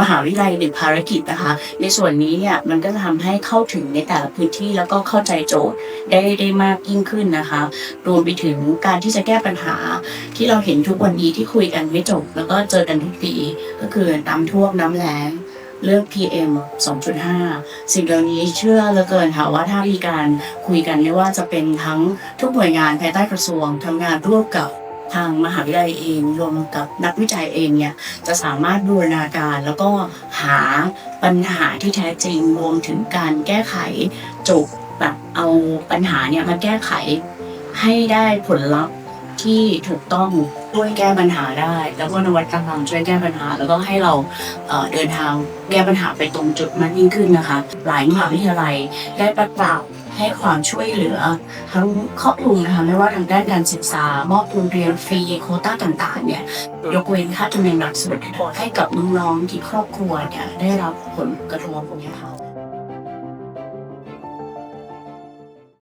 มหาวิทยาลัยหนึ่งภารกิจนะคะ ในส่วนนี้เนี่ยมันก็จะทำให้เข้าถึงในแต่ละพื้นที่แล้วก็เข้าใจโจทย์ได้ได้มากยิ่งขึ้นนะคะ รวมไปถึงการที่จะแก้ปัญหาที่เราเห็นทุกวันนี้ที่คุยกันไม่จบ แล้วก็เจอกันทุกปีก็คือน้ำท่วมน้ำแล้งเรื่อง PM 2.5 สิ่งเหล่านี้เชื่อเหลือเกินค่ะว่าถ้ามีการคุยกันไม่ว่าจะเป็นทั้งทุกหน่วยงานภายใต้กระทรวงทำงานร่วมกับ ทางมหาวิทยาลัยเองรวมกับนักวิจัยเองเนี่ยจะสามารถบูรณาการแล้วก็หาปัญหาที่แท้จริงรวมถึงการแก้ไขจบแบบเอาปัญหาเนี่ยมาแก้ไขให้ได้ผลลัพธ์ที่ถูกต้องช่วยแก้ปัญหาได้ แล้วก็นวัตกรรมช่วยแก้ปัญหา แล้วก็ให้เราเดินทางแก้ปัญหาไปตรงจุดมากยิ่งขึ้นนะคะ หลายมหาวิทยาลัยได้ประกาศ ให้ความช่วยเหลือ ทั้งครอบคลุมนะคะไม่ว่าทางด้านการศึกษามอบทุนเรียนฟรีโคต้าต่างๆเนี่ยยกเว้นค่าธรรมเนียมหลักสูตรให้กับน้องๆที่ครอบครัวเนี่ยได้รับผลกระทบนะคะ